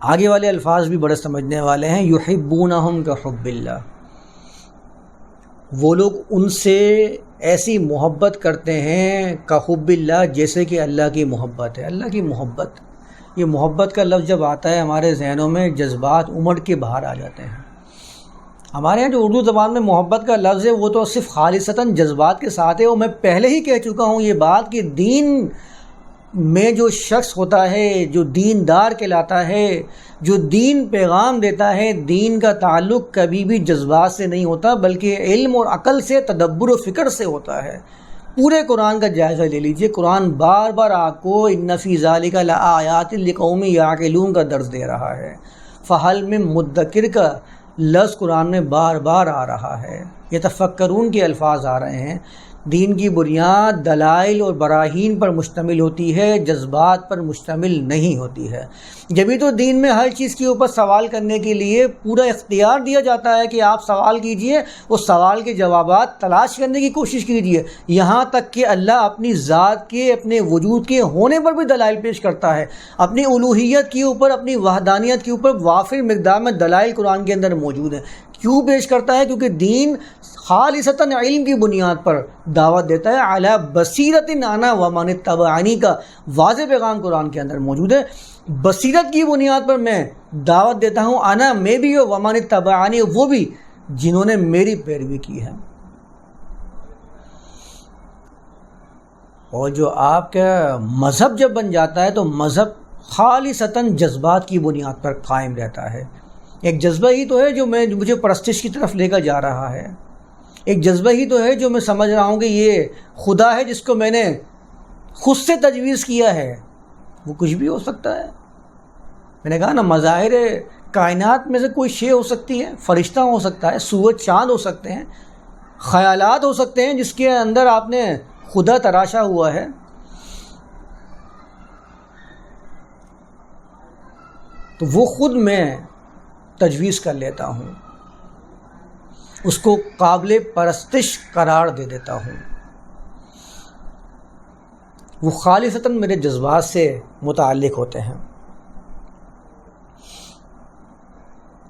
آگے والے الفاظ بھی بڑے سمجھنے والے ہیں، یحبونہم کا حب اللہ۔ وہ لوگ ان سے ایسی محبت کرتے ہیں کا حب اللہ جیسے کہ اللہ کی محبت ہے۔ اللہ کی محبت۔ یہ محبت کا لفظ جب آتا ہے ہمارے ذہنوں میں، جذبات امڑ کے باہر آ جاتے ہیں۔ ہمارے یہاں جو اردو زبان میں محبت کا لفظ ہے، وہ تو صرف خالصتاً جذبات کے ساتھ ہے۔ اور میں پہلے ہی کہہ چکا ہوں یہ بات کہ دین میں جو شخص ہوتا ہے، جو دین دار کہلاتا ہے، جو دین پیغام دیتا ہے، دین کا تعلق کبھی بھی جذبات سے نہیں ہوتا، بلکہ علم اور عقل سے، تدبر و فکر سے ہوتا ہے۔ پورے قرآن کا جائزہ لے لیجیے۔ قرآن بار بار آپ کو نفی ظالی کا لآیات القومی یاقلون کا درس دے رہا ہے۔ فحل میں مدکر کا لفظ قرآن میں بار بار آ رہا ہے۔ یہ تفکرون کے الفاظ آ رہے ہیں۔ دین کی بنیاد دلائل اور براہین پر مشتمل ہوتی ہے، جذبات پر مشتمل نہیں ہوتی ہے۔ جبھی تو دین میں ہر چیز کے اوپر سوال کرنے کے لیے پورا اختیار دیا جاتا ہے کہ آپ سوال کیجیے، اس سوال کے جوابات تلاش کرنے کی کوشش کیجیے۔ یہاں تک کہ اللہ اپنی ذات کے، اپنے وجود کے ہونے پر بھی دلائل پیش کرتا ہے۔ اپنی الوحیت کے اوپر، اپنی وحدانیت کے اوپر وافر مقدار میں دلائل قرآن کے اندر موجود ہیں۔ کیوں پیش کرتا ہے؟ کیونکہ دین خالصتاً علم کی بنیاد پر دعوت دیتا ہے اعلیٰ بصیرت نانا ومان تبعانی کا واضح پیغام قرآن کے اندر موجود ہے۔ بصیرت کی بنیاد پر میں دعوت دیتا ہوں آنا میں بھی ہو ومان تبعانی وہ بھی جنہوں نے میری پیروی کی ہے۔ اور جو آپ کا مذہب جب بن جاتا ہے تو مذہب خالصتاً جذبات کی بنیاد پر قائم رہتا ہے۔ ایک جذبہ ہی تو ہے جو میں مجھے پرستش کی طرف لے کر جا رہا ہے۔ ایک جذبہ ہی تو ہے جو میں سمجھ رہا ہوں کہ یہ خدا ہے جس کو میں نے خود سے تجویز کیا ہے۔ وہ کچھ بھی ہو سکتا ہے۔ میں نے کہا نا، مظاہر کائنات میں سے کوئی شے ہو سکتی ہے فرشتہ ہو سکتا ہے، سورج، چاند ہو سکتے ہیں، خیالات ہو سکتے ہیں جس کے اندر آپ نے خدا تراشا ہوا ہے۔ تو وہ خود میں تجویز کر لیتا ہوں۔ اس کو قابل پرستش قرار دے دیتا ہوں۔ وہ خالصتاً میرے جذبات سے متعلق ہوتے ہیں۔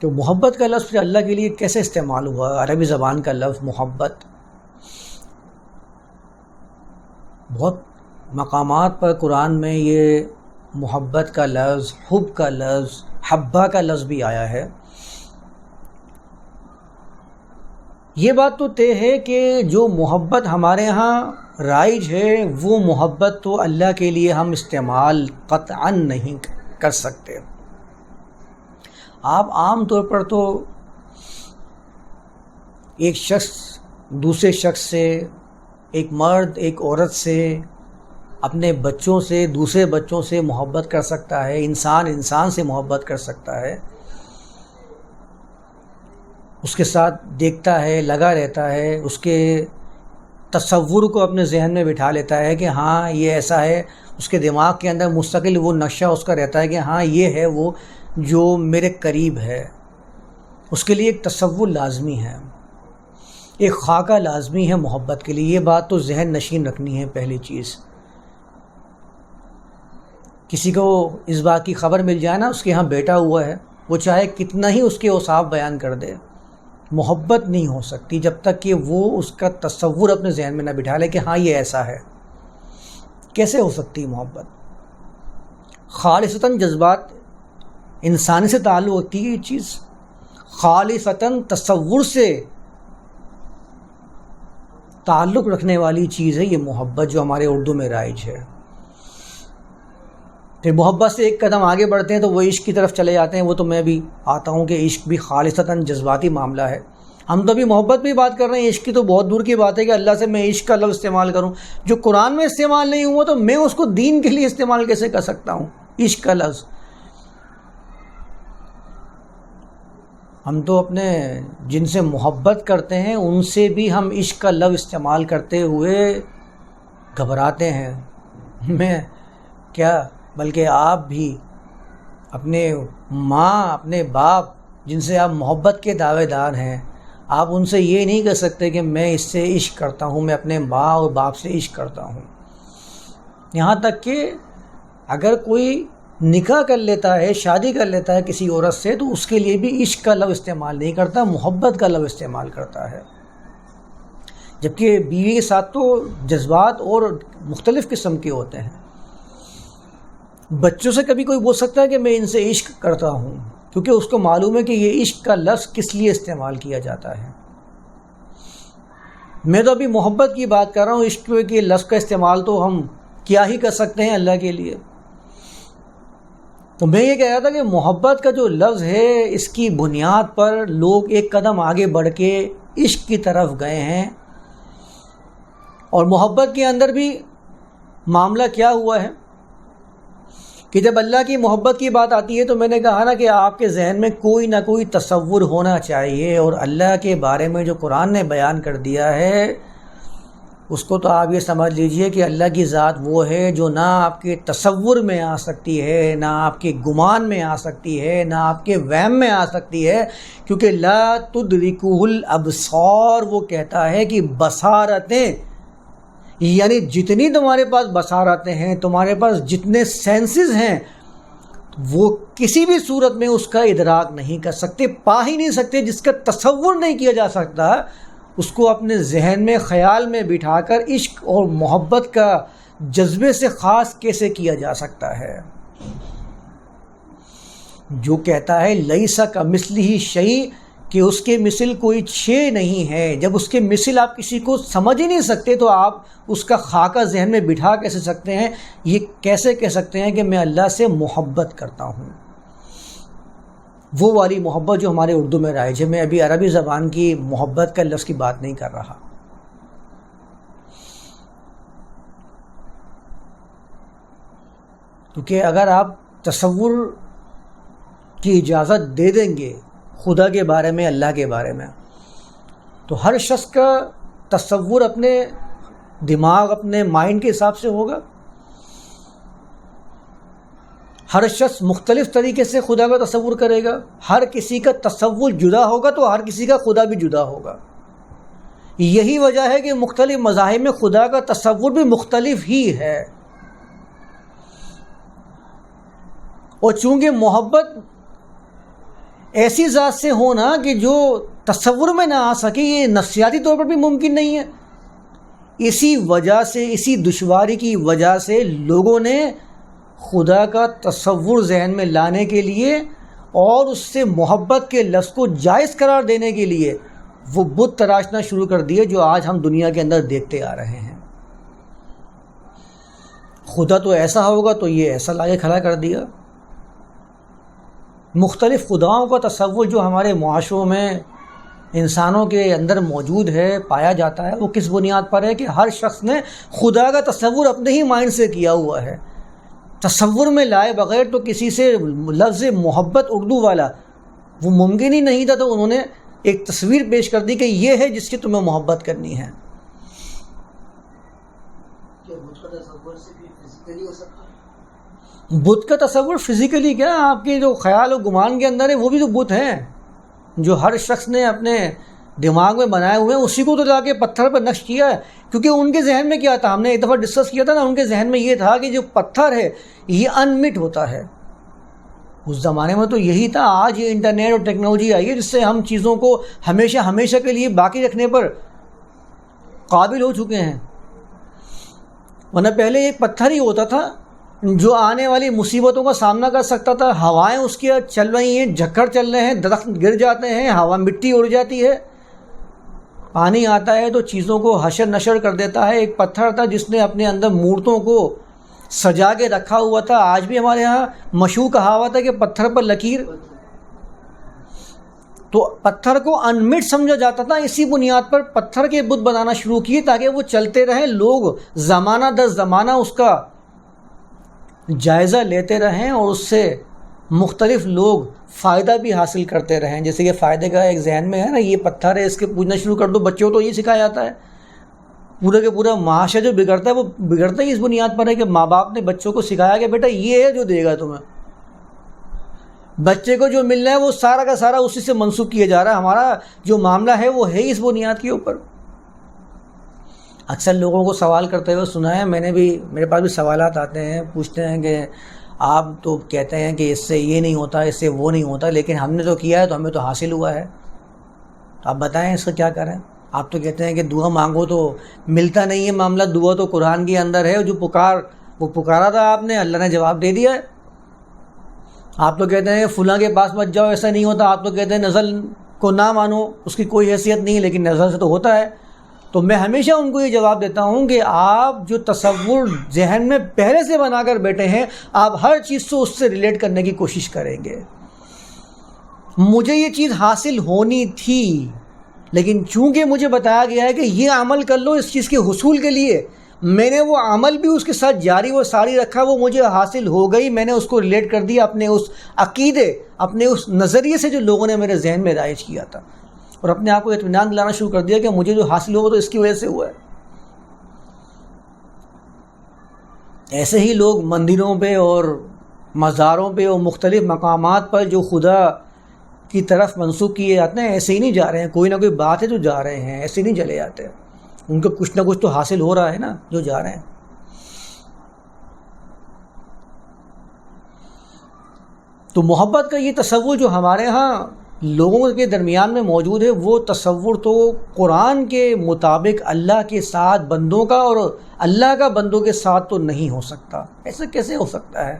تو محبت کا لفظ اللہ کے لیے کیسے استعمال ہوا؟ عربی زبان کا لفظ محبت۔ بہت مقامات پر قرآن میں یہ محبت کا لفظ، حب کا لفظ حبا کا لفظ بھی آیا ہے۔ یہ بات تو طے ہے کہ جو محبت ہمارے ہاں رائج ہے، وہ محبت تو اللہ کے لیے ہم استعمال قطعا نہیں کر سکتے۔ آپ عام طور پر تو ایک شخص دوسرے شخص سے، ایک مرد، ایک عورت سے، اپنے بچوں سے، دوسرے بچوں سے محبت کر سکتا ہے، انسان انسان سے محبت کر سکتا ہے۔ اس کے ساتھ دیکھتا ہے، لگا رہتا ہے، اس کے تصور کو اپنے ذہن میں بٹھا لیتا ہے کہ ہاں یہ ایسا ہے۔ اس کے دماغ کے اندر مستقل وہ نقشہ اس کا رہتا ہے کہ ہاں یہ ہے وہ جو میرے قریب ہے۔ اس کے لیے ایک تصور لازمی ہے۔ ایک خاکہ لازمی ہے محبت کے لیے۔ یہ بات تو ذہن نشین رکھنی ہے، پہلی چیز۔ کسی کو اس بات کی خبر مل جائے نا، اس کے یہاں بیٹا ہوا ہے، وہ چاہے کتنا ہی اس کے اوصاف بیان کر دے۔ محبت نہیں ہو سکتی جب تک کہ وہ اس کا تصور اپنے ذہن میں نہ بٹھا لے کہ ہاں یہ ایسا ہے۔ کیسے ہو سکتی محبت؟ خالصتاً جذبات، انسانی سے تعلق ہوتی ہے یہ چیز۔ خالصتاً تصور سے تعلق رکھنے والی چیز ہے یہ محبت جو ہمارے اردو میں رائج ہے۔ پھر محبت سے ایک قدم آگے بڑھتے ہیں تو وہ عشق کی طرف چلے جاتے ہیں، وہ تو میں بھی آتا ہوں کہ عشق بھی خالصتاً جذباتی معاملہ ہے۔ ہم تو ابھی محبت بھی بات کر رہے ہیں، عشق کی تو بہت دور کی بات ہے کہ اللہ سے میں عشق کا لفظ استعمال کروں۔ جو قرآن میں استعمال نہیں ہوا تو میں اس کو دین کے لیے استعمال کیسے کر سکتا ہوں؟ عشق کا لفظ۔ ہم تو اپنے جن سے محبت کرتے ہیں، ان سے بھی ہم عشق کا لفظ استعمال کرتے ہوئے گھبراتے ہیں۔ میں کیا بلکہ آپ بھی اپنے ماں، اپنے باپ جن سے آپ محبت کے دعوے دار ہیں، آپ ان سے یہ نہیں کہہ سکتے کہ میں اس سے عشق کرتا ہوں، میں اپنے ماں اور باپ سے عشق کرتا ہوں۔ یہاں تک کہ اگر کوئی نکاح کر لیتا ہے، شادی کر لیتا ہے کسی عورت سے، تو اس کے لیے بھی عشق کا لفظ استعمال نہیں کرتا، محبت کا لفظ استعمال کرتا ہے۔ جبکہ بیوی کے ساتھ تو جذبات اور مختلف قسم کے ہوتے ہیں۔ بچوں سے کبھی کوئی بول سکتا ہے کہ میں ان سے عشق کرتا ہوں؟ کیونکہ اس کو معلوم ہے کہ یہ عشق کا لفظ کس لیے استعمال کیا جاتا ہے۔ میں تو ابھی محبت کی بات کر رہا ہوں، عشق کے لفظ کا استعمال تو ہم کیا ہی کر سکتے ہیں اللہ کے لیے۔ تو میں یہ کہہ رہا تھا کہ محبت کا جو لفظ ہے، اس کی بنیاد پر لوگ ایک قدم آگے بڑھ کے عشق کی طرف گئے ہیں۔ اور محبت کے اندر بھی معاملہ کیا ہوا ہے؟ کہ جب اللہ کی محبت کی بات آتی ہے تو میں نے کہا نا کہ آپ کے ذہن میں کوئی نہ کوئی تصور ہونا چاہیے اور اللہ کے بارے میں جو قرآن نے بیان کر دیا ہے، اس کو تو آپ یہ سمجھ لیجیے کہ اللہ کی ذات وہ ہے جو نہ آپ کے تصور میں آ سکتی ہے، نہ آپ کے گمان میں آ سکتی ہے، نہ آپ کے وہم میں آ سکتی ہے۔ کیونکہ لا تدرکہ الابصار وہ کہتا ہے کہ بصارتیں یعنی جتنی تمہارے پاس بصارتیں ہیں، تمہارے پاس جتنے سینسز ہیں، وہ کسی بھی صورت میں اس کا ادراک نہیں کر سکتے، پا ہی نہیں سکتے، جس کا تصور نہیں کیا جا سکتا، اس کو اپنے ذہن میں، خیال میں بٹھا کر عشق اور محبت کا جذبے سے خاص کیسے کیا جا سکتا ہے؟ جو کہتا ہے لئی سا کا مثل ہی شہی کہ اس کے مثل کوئی چھ نہیں ہے۔ جب اس کے مثل آپ کسی کو سمجھ ہی نہیں سکتے تو آپ اس کا خاکہ ذہن میں بٹھا کیسے سکتے ہیں؟ یہ کیسے کہہ سکتے ہیں کہ میں اللہ سے محبت کرتا ہوں؟ وہ والی محبت جو ہمارے اردو میں رائج ہے۔ میں ابھی عربی زبان کی محبت کا لفظ کی بات نہیں کر رہا۔ کیونکہ اگر آپ تصور کی اجازت دے دیں گے خدا کے بارے میں، اللہ کے بارے میں۔ تو ہر شخص کا تصور اپنے دماغ، اپنے مائنڈ کے حساب سے ہوگا۔ ہر شخص مختلف طریقے سے خدا کا تصور کرے گا۔ ہر کسی کا تصور جدا ہوگا تو ہر کسی کا خدا بھی جدا ہوگا۔ یہی وجہ ہے کہ مختلف مذاہب میں خدا کا تصور بھی مختلف ہی ہے۔ اور چونکہ محبت ایسی ذات سے ہونا کہ جو تصور میں نہ آ سکے، یہ نفسیاتی طور پر بھی ممکن نہیں ہے۔ اسی وجہ سے، اسی دشواری کی وجہ سے لوگوں نے خدا کا تصور ذہن میں لانے کے لیے اور اس سے محبت کے لفظ کو جائز قرار دینے کے لیے وہ بت تراشنا شروع کر دیے جو آج ہم دنیا کے اندر دیکھتے آ رہے ہیں۔ خدا تو ایسا ہوگا تو یہ ایسا لاگے کھڑا کر دیا۔ مختلف خداؤں کا تصور جو ہمارے معاشروں میں انسانوں کے اندر موجود ہے، پایا جاتا ہے، وہ کس بنیاد پر ہے کہ ہر شخص نے خدا کا تصور اپنے ہی مائنڈ سے کیا ہوا ہے۔ تصور میں لائے بغیر تو کسی سے لفظ محبت اردو والا وہ ممکن ہی نہیں تھا، تو انہوں نے ایک تصویر پیش کر دی کہ یہ ہے جس کی تمہیں محبت کرنی ہے۔ بت کا تصور فزیکلی کیا؟ آپ کے جو خیال و گمان کے اندر ہے، وہ بھی تو بت ہیں۔ جو ہر شخص نے اپنے دماغ میں بنائے ہوئے ہیں، اسی کو تو جا کے پتھر پر نقش کیا ہے۔ کیونکہ ان کے ذہن میں کیا تھا؟ ہم نے ایک دفعہ ڈسکس کیا تھا نا، ان کے ذہن میں یہ تھا کہ جو پتھر ہے، یہ انمٹ ہوتا ہے۔ اس زمانے میں تو یہی تھا، آج یہ انٹرنیٹ اور ٹیکنالوجی آئی ہے، جس سے ہم چیزوں کو ہمیشہ ہمیشہ کے لیے باقی رکھنے پر قابل ہو چکے ہیں۔ ورنہ پہلے ایک پتھر ہی ہوتا تھا جو آنے والی مصیبتوں کا سامنا کر سکتا تھا، ہوائیں اس کی چل رہی ہیں، جھکڑ چل رہے ہیں، درخت گر جاتے ہیں، ہوا مٹی اڑ جاتی ہے۔ پانی آتا ہے تو چیزوں کو حشر نشر کر دیتا ہے۔ ایک پتھر تھا جس نے اپنے اندر مورتوں کو سجا کے رکھا ہوا تھا۔ آج بھی ہمارے یہاں مشہور کہاوت ہے کہ پتھر پر لکیر۔ تو پتھر کو انمٹ سمجھا جاتا تھا۔ اسی بنیاد پر پتھر کے بت بنانا شروع کیے تاکہ وہ چلتے رہیں۔ لوگ زمانہ در زمانہ اس کا جائزہ لیتے رہیں اور اس سے مختلف لوگ فائدہ بھی حاصل کرتے رہیں۔ جیسے کہ فائدے کا ایک ذہن میں ہے نا، یہ پتھر ہے، اس کے پوچھنا شروع کر دو، بچوں تو یہ سکھایا جاتا ہے۔ پورے کے پورا معاشرہ جو بگڑتا ہے، وہ بگڑتا ہی اس بنیاد پر ہے کہ ماں باپ نے بچوں کو سکھایا کہ بیٹا یہ ہے جو دے گا تمہیں۔ بچے کو جو ملنا ہے، وہ سارا کا سارا اسی سے منسوخ کیا جا رہا ہے۔ ہمارا جو معاملہ ہے، وہ ہے اس بنیاد کے اوپر۔ اکثر لوگوں کو سوال کرتے ہوئے سنا ہے، میں نے بھی، میرے پاس بھی سوالات آتے ہیں، پوچھتے ہیں کہ آپ تو کہتے ہیں کہ اس سے یہ نہیں ہوتا، اس سے وہ نہیں ہوتا، لیکن ہم نے جو کیا ہے تو ہمیں تو حاصل ہوا ہے۔ تو آپ بتائیں اس کا کیا کریں آپ تو کہتے ہیں کہ دعا مانگو تو ملتا نہیں ہے معاملہ، دعا تو قرآن کے اندر ہے، جو پکار، وہ پکارا تھا آپ نے، اللہ نے جواب دے دیا ہے۔ آپ تو کہتے ہیں فلاں کے پاس مت جاؤ، ایسا نہیں ہوتا۔ آپ تو کہتے ہیں نزل کو نہ مانو، اس کی کوئی حیثیت نہیں، لیکن نظر سے تو ہوتا ہے۔ تو میں ہمیشہ ان کو یہ جواب دیتا ہوں کہ آپ جو تصور ذہن میں پہلے سے بنا کر بیٹھے ہیں، آپ ہر چیز سے اس سے ریلیٹ کرنے کی کوشش کریں گے۔ مجھے یہ چیز حاصل ہونی تھی، لیکن چونکہ مجھے بتایا گیا ہے کہ یہ عمل کر لو اس چیز کے حصول کے لیے، میں نے وہ عمل بھی اس کے ساتھ جاری و ساری رکھا، وہ مجھے حاصل ہو گئی، میں نے اس کو ریلیٹ کر دیا اپنے اس عقیدے، اپنے اس نظریے سے جو لوگوں نے میرے ذہن میں رائج کیا تھا۔ اور اپنے آپ کو اطمینان دلانا شروع کر دیا کہ مجھے جو حاصل ہوا تو اس کی وجہ سے ہوا ہے۔ ایسے ہی لوگ مندروں پہ اور مزاروں پہ اور مختلف مقامات پر جو خدا کی طرف منسوخ کیے جاتے ہیں، ایسے ہی نہیں جا رہے ہیں۔ کوئی نہ کوئی بات ہے جو جا رہے ہیں، ایسے ہی نہیں چلے جاتے۔ ان کو کچھ نہ کچھ تو حاصل ہو رہا ہے نا جو جا رہے ہیں۔ تو محبت کا یہ تصور جو ہمارے ہاں لوگوں کے درمیان میں موجود ہے وہ تصور تو قرآن کے مطابق اللہ کے ساتھ بندوں کا اور اللہ کا بندوں کے ساتھ تو نہیں ہو سکتا۔ ایسا کیسے ہو سکتا ہے؟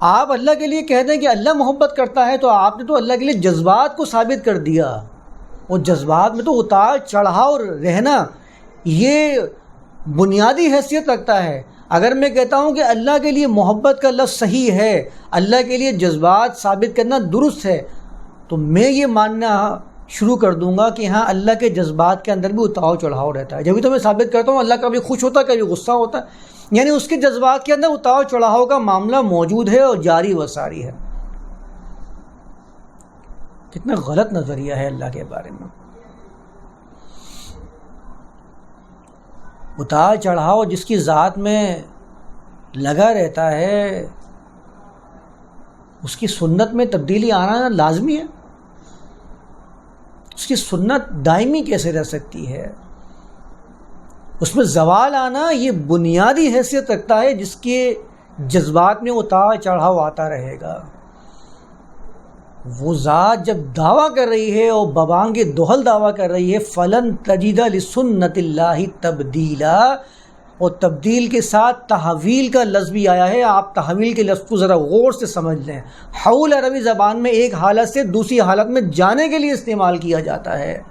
آپ اللہ کے لیے کہتے ہیں کہ اللہ محبت کرتا ہے تو آپ نے تو اللہ کے لیے جذبات کو ثابت کر دیا۔ وہ جذبات میں تو اتار چڑھاؤ رہنا، یہ بنیادی حیثیت رکھتا ہے۔ اگر میں کہتا ہوں کہ اللہ کے لیے محبت کا لفظ صحیح ہے، اللہ کے لیے جذبات ثابت کرنا درست ہے تو میں یہ ماننا شروع کر دوں گا کہ ہاں اللہ کے جذبات کے اندر بھی اتاؤ چڑھاؤ رہتا ہے۔ جبھی تو میں ثابت کرتا ہوں، اللہ کبھی خوش ہوتا ہے، کبھی غصہ ہوتا ہے۔ یعنی اس کے جذبات کے اندر اتاؤ چڑھاؤ کا معاملہ موجود ہے اور جاری و ساری ہے۔ کتنا غلط نظریہ ہے اللہ کے بارے میں۔ اتار چڑھاؤ جس کی ذات میں لگا رہتا ہے اس کی سنت میں تبدیلی آنا لازمی ہے؟ اس کی سنت دائمی کیسے رہ سکتی ہے؟ اس میں زوال آنا یہ بنیادی حیثیت رکھتا ہے جس کے جذبات میں اتار چڑھاؤ آتا رہے گا۔ وہ ذات جب دعویٰ کر رہی ہے اور ببانگ دوہل دعویٰ کر رہی ہے، فلن تجیدہ لسنت اللہ تبدیلا اور تبدیل کے ساتھ تحویل کا لفظ بھی آیا ہے۔ آپ تحویل کے لفظ کو ذرا غور سے سمجھ لیں۔ حول عربی زبان میں ایک حالت سے دوسری حالت میں جانے کے لیے استعمال کیا جاتا ہے۔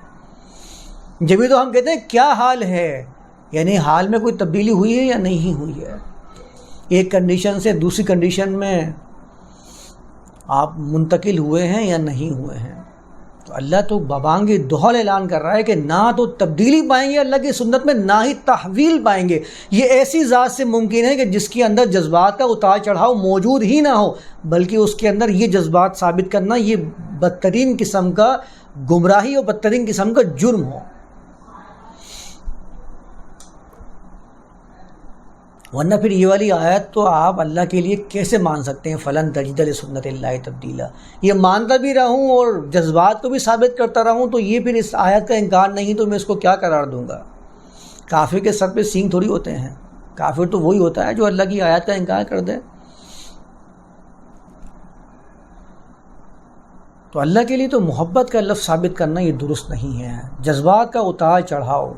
جبھی تو ہم کہتے ہیں کیا حال ہے یعنی حال میں کوئی تبدیلی ہوئی ہے یا نہیں ہوئی ہے۔ ایک کنڈیشن سے دوسری کنڈیشن میں آپ منتقل ہوئے ہیں یا نہیں ہوئے ہیں۔ تو اللہ تو بابانگ دوہل اعلان کر رہا ہے کہ نہ تو تبدیلی پائیں گے اللہ کی سنت میں، نہ ہی تحویل پائیں گے۔ یہ ایسی ذات سے ممکن ہے کہ جس کے اندر جذبات کا اتار چڑھاؤ موجود ہی نہ ہو، بلکہ اس کے اندر یہ جذبات ثابت کرنا یہ بدترین قسم کا گمراہی اور بدترین قسم کا جرم ہو۔ ورنہ پھر یہ والی آیت تو آپ اللہ کے لیے کیسے مان سکتے ہیں؟ فلاں تجد سنت اللہ تبدیلا یہ مانتا بھی رہوں اور جذبات کو بھی ثابت کرتا رہوں تو یہ پھر اس آیت کا انکار نہیں تو میں اس کو کیا قرار دوں گا؟ کافر کے سر پہ سینگ تھوڑی ہوتے ہیں۔ کافر تو وہی ہوتا ہے جو اللہ کی آیت کا انکار کر دے۔ تو اللہ کے لیے تو محبت کا لفظ ثابت کرنا یہ درست نہیں ہے۔ جذبات کا اتار چڑھاؤ۔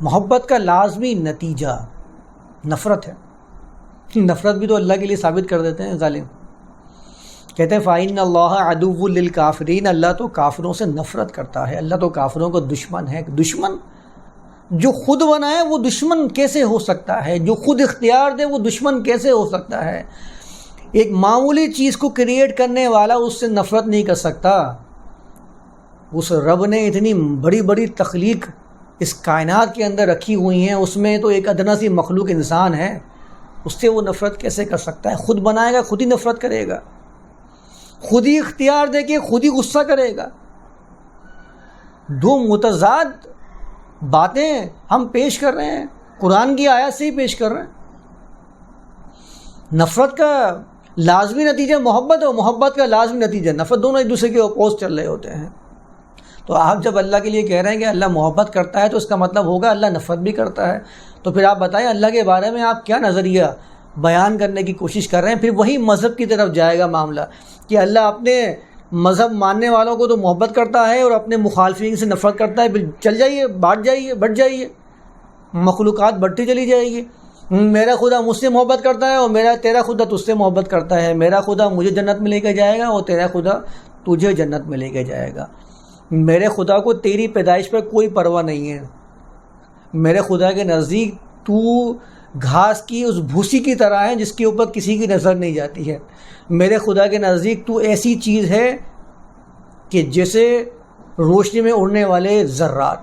محبت کا لازمی نتیجہ۔ نفرت ہے۔ نفرت بھی تو اللہ کے لیے ثابت کر دیتے ہیں، ظالم۔ کہتے ہیں فائن اللہ ادب الکافرین اللہ تو کافروں سے نفرت کرتا ہے۔ اللہ تو کافروں کو دشمن ہے۔ دشمن جو خود بنائے، وہ دشمن کیسے ہو سکتا ہے؟ جو خود اختیار دے، وہ دشمن کیسے ہو سکتا ہے؟ ایک معمولی چیز کو کریٹ کرنے والا اس سے نفرت نہیں کر سکتا۔ اس رب نے اتنی بڑی بڑی تخلیق اس کائنات کے اندر رکھی ہوئی ہیں، اس میں تو ایک ادنا سی مخلوق انسان ہے۔ اس سے وہ نفرت کیسے کر سکتا ہے؟ خود بنائے گا، خود ہی نفرت کرے گا۔ خود ہی اختیار دے کے خود ہی غصہ کرے گا۔ دو متضاد باتیں ہم پیش کر رہے ہیں۔ قرآن کی آیت سے ہی پیش کر رہے ہیں۔ نفرت کا لازمی نتیجہ محبت اور محبت کا لازمی نتیجہ۔ نفرت دونوں ایک دوسرے کے اپوز چل رہے ہوتے ہیں۔ تو آپ جب اللہ کے لیے کہہ رہے ہیں کہ اللہ محبت کرتا ہے تو اس کا مطلب ہوگا اللہ نفرت بھی کرتا ہے۔ تو پھر آپ بتائیں اللہ کے بارے میں آپ کیا نظریہ بیان کرنے کی کوشش کر رہے ہیں؟ پھر وہی مذہب کی طرف جائے گا معاملہ کہ اللہ اپنے مذہب ماننے والوں کو تو محبت کرتا ہے اور اپنے مخالفین سے نفرت کرتا ہے۔ پھر چل جائیے بانٹ جائیے بٹ جائیے، مخلوقات بڑھتی چلی جائے گی۔ میرا خدا مجھ سے محبت کرتا ہے اور میرا، تیرا خدا تجھ سے محبت کرتا ہے۔ میرا خدا مجھے جنت میں لے کے جائے گا اور تیرا خدا تجھے جنت میں لے کے جائے گا۔ میرے خدا کو تیری پیدائش پر کوئی پرواہ نہیں ہے۔ میرے خدا کے نزدیک تو گھاس کی، اس بھوسی کی طرح ہے جس کے اوپر کسی کی نظر نہیں جاتی ہے۔ میرے خدا کے نزدیک تو ایسی چیز ہے کہ جیسے روشنی میں اڑنے والے ذرات،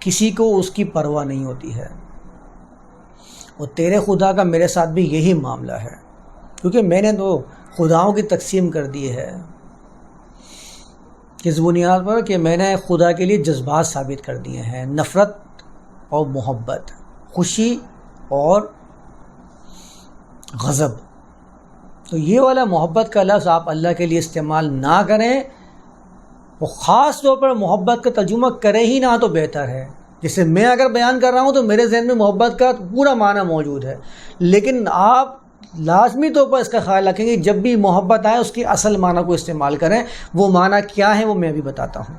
کسی کو اس کی پرواہ نہیں ہوتی ہے۔ اور تیرے خدا کا میرے ساتھ بھی یہی معاملہ ہے۔ کیونکہ میں نے تو خداؤں کی تقسیم کر دی ہے۔ کس بنیاد پر کہ میں نے خدا کے لیے جذبات ثابت کر دیے ہیں، نفرت اور محبت، خوشی اور غضب۔ تو یہ والا محبت کا لفظ آپ اللہ کے لیے استعمال نہ کریں، وہ خاص طور پر محبت کا ترجمہ کرے ہی نہ تو بہتر ہے۔ جیسے میں اگر بیان کر رہا ہوں تو میرے ذہن میں محبت کا پورا معنی موجود ہے۔ لیکن آپ لازمی طور پر اس کا خیال رکھیں گے جب بھی محبت آئے اس کی اصل معنی کو استعمال کریں وہ معنی کیا ہے وہ میں بھی بتاتا ہوں۔